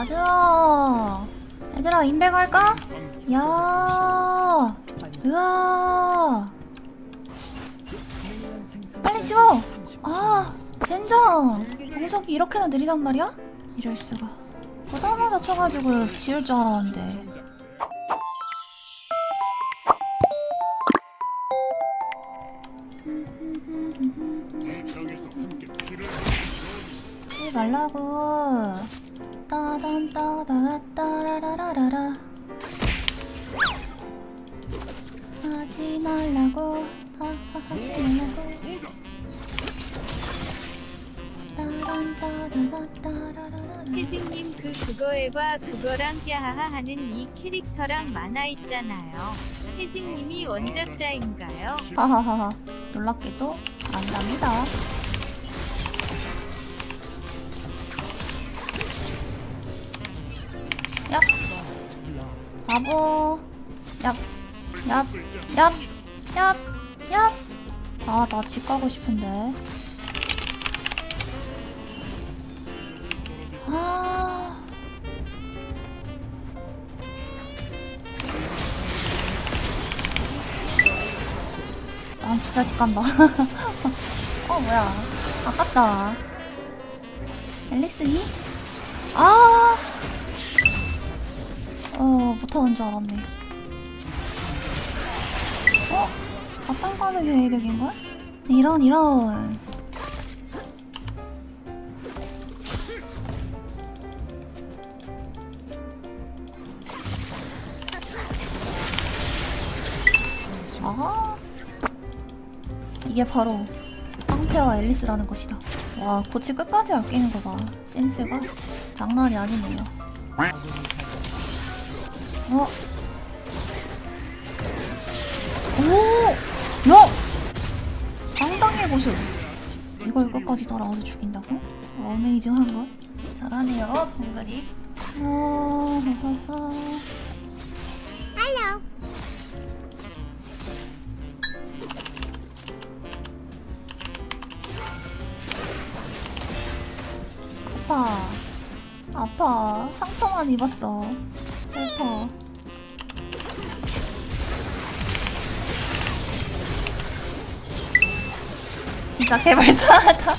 가자. 얘들아, 인베 갈까? 야, 으아. 빨리 지워. 아, 젠장. 공속이 이렇게나 느리단 말이야? 이럴 수가. 보자마자 쳐가지고 지울 줄 알았는데. 말라고. 따단 따다다 따라라라라라. 하지 말라고. 하하 하지 말라고. 따단 따다다 따라라라라. 혜진님 그 그거에봐 그거랑 야하하 하는 이 캐릭터랑 만화 있잖아요. 혜진님이 원작자인가요? 하하하하. 놀랍게도 안답니다. 바보. 얍. 얍. 얍. 얍. 얍. 아, 나 집 가고 싶은데. 아. 난 진짜 집 간다. 어, 뭐야. 아깝다. 앨리스니? 아! 어, 못하는 줄 알았네. 어? 바탕 가는 게 이득인걸? 이런, 이런. 아하. 이게 바로 황태와 앨리스라는 것이다. 와, 고치 끝까지 아끼는 거 봐. 센스가 장난이 아니네요. 어? 오! 야! 상당해 보셔. 이걸 끝까지 따라와서 죽인다고? 어메이징한 거? 잘하네요, 동그리. 어, 허허허. 아파. 아파. 상처만 입었어. 슬퍼. 진짜 개발사하다.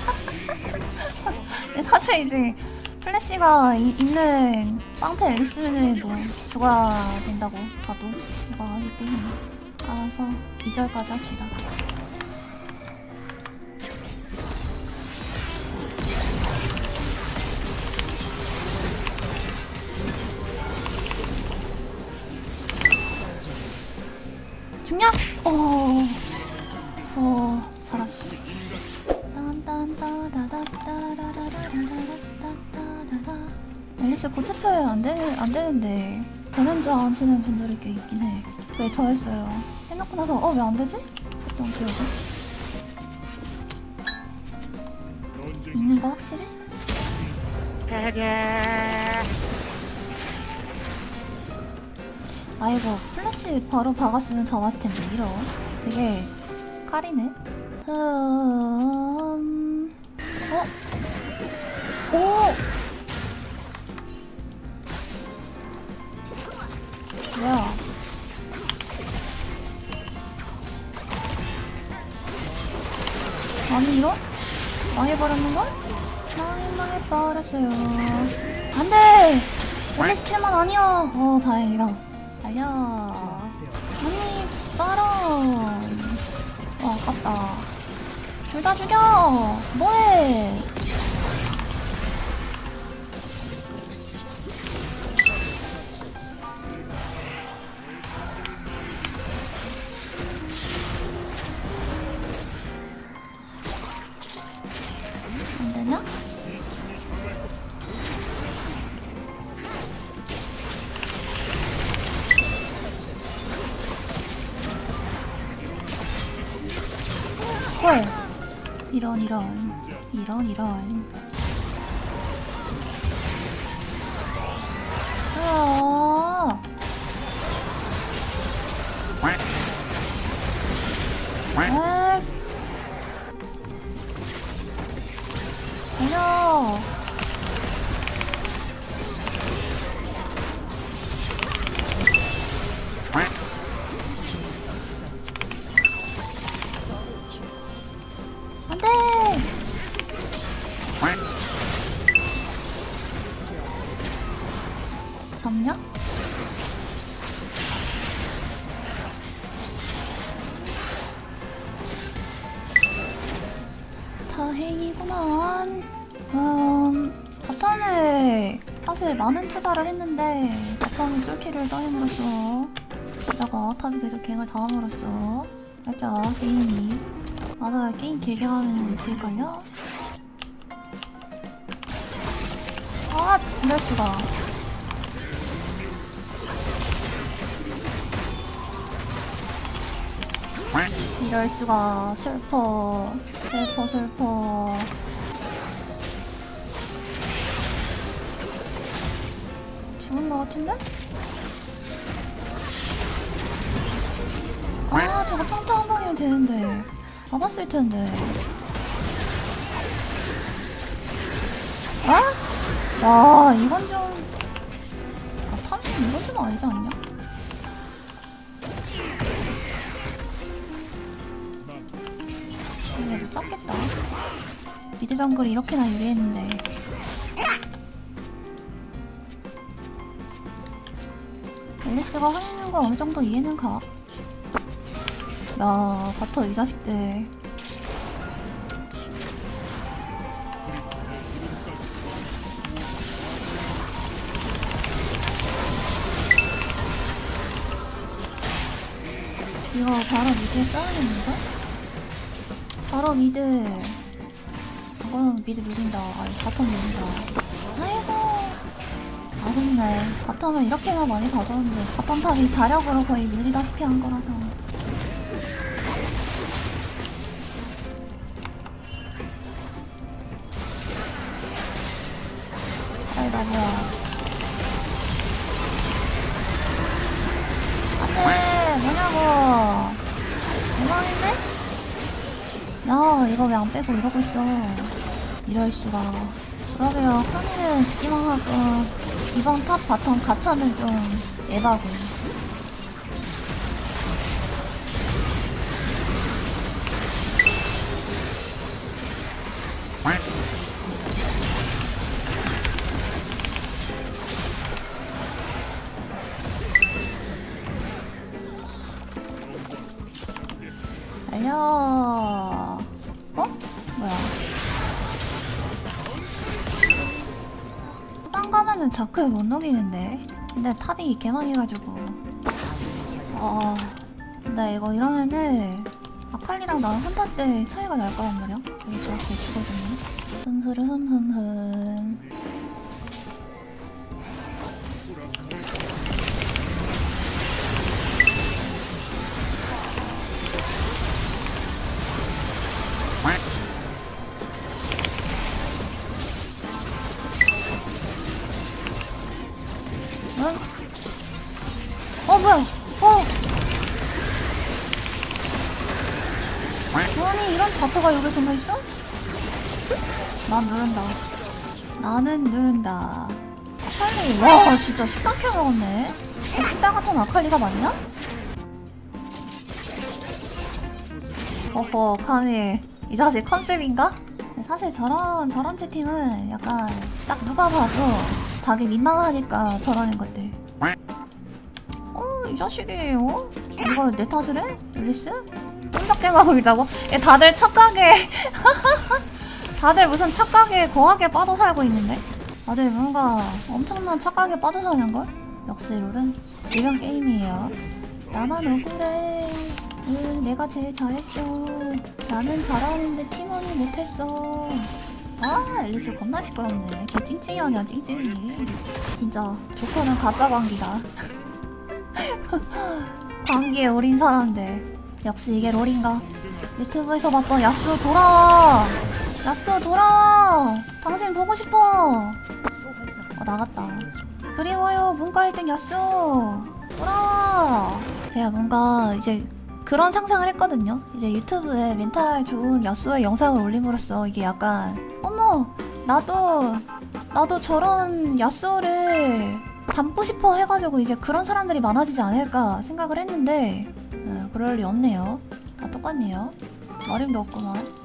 사실 이제 플래시가 이- 있는 빵태 앨리스면은 뭐 죽어야 된다고 봐도 이거 하기 때문에 알아서 2절까지 합시다. 중력? 고체표현 안 되는 안 되는데 되는 줄 아시는 분들이 꽤 있긴 해. 왜 저 했어요? 해놓고 나서 어 왜 안 되지? 했던 기억이 있는 거 확실해? 아이고 플래시 바로 박았으면 잡았을 텐데 이런 되게 칼이네 음... 어? 오! 뭐야 아니 이런? 망해버렸는걸? 망, 망해버렸어요. 안돼! 원래 스킬만 아니야. 어 다행이다. 달려. 아니 빠른 와. 아깝다. 둘 다 죽여! 뭐해 헐. 이런 이런. 이런 이런. 아 잡냐? 다행이구만. 음, 바텀에 사실 많은 투자를 했는데 바텀이 뚫기를 따임으로써 게다가 탑이 계속 갱을 당함으로써 살짝 게임이 맞아 게임 길게 하면 질걸요? 아 이럴 수가 이럴 수가 슬퍼 슬퍼 슬퍼 죽은 것 같은데? 아 저거 평타 한 방이면 되는데 잡았을 텐데 아? 와 이건 좀 아, 탐이 이건 좀 아니지 않냐? 작겠다 미드 정글이 이렇게나 유리했는데 앨리스가 하는 거 어느 정도 이해는 가. 야, 버터 이 자식들. 이거 바로 미드에 써야겠는데? 바로 미드. 이거는 미드 밀린다. 아니, 바텀 밀린다. 아이고. 아쉽네. 바텀을 이렇게나 많이 가져왔는데 바텀 탑이 자력으로 거의 밀리다시피 한 거라서. 아이 나 뭐야. 안돼 뭐냐고. 대박인데? 야 이거 왜 안 빼고 이러고 있어. 이럴 수가. 그러게요. 카미는 지기만 하고 이번 탑 바텀 가차는 좀 에바고. 달려. 어? 뭐야? 딴 가면은 자크에 못 녹이는데. 근데 탑이 개망해가지고. 아, 근데 이거 이러면은 아칼리랑 나랑 한타 때 차이가 날 거란 말이야. 여기 저렇게 죽거든요. 흠흐르 흠흠흠. 응? 어 뭐야? 어? 아니 이런 자포가 여기 숨어 있어? 난 누른다. 나는 누른다. 아칼리 와 진짜 식당 켜 먹었네. 어, 식당 같은 아칼리가 맞냐? 어허 카미 이 자식 컨셉인가? 사실 저런 저런 채팅은 약간 딱 누가 봐도 자기 민망하니까 저러는 것들. 어, 이 자식이, 어? 이거 내 탓을 해? 앨리스? 똥적게 하고 있다고? 얘 다들 착각에, 다들 무슨 착각에 거하게 빠져 살고 있는데? 다들 뭔가 엄청난 착각에 빠져 사는걸? 역시 롤은 이런 게임이에요. 나만 억울해. 응, 내가 제일 잘했어. 나는 잘하는데 팀원이 못했어. 아, 앨리스 겁나 시끄럽네. 걔 찡찡이 아니야, 찡찡이. 진짜, 조커는 가짜 광기다. 광기에 어린 사람들. 역시 이게 롤인가? 유튜브에서 봤던 야수 돌아와! 야수 돌아와! 당신 보고 싶어! 어, 나갔다. 그리워요, 문과 1등 야수! 돌아와! 제가 뭔가 이제 그런 상상을 했거든요. 이제 유튜브에 멘탈 좋은 여수의 영상을 올림으로써 이게 약간 어머 나도 나도 저런 야수를 닮고 싶어 해가지고 이제 그런 사람들이 많아지지 않을까 생각을 했는데 어, 그럴 리 없네요. 다 똑같네요. 어림도 없구만.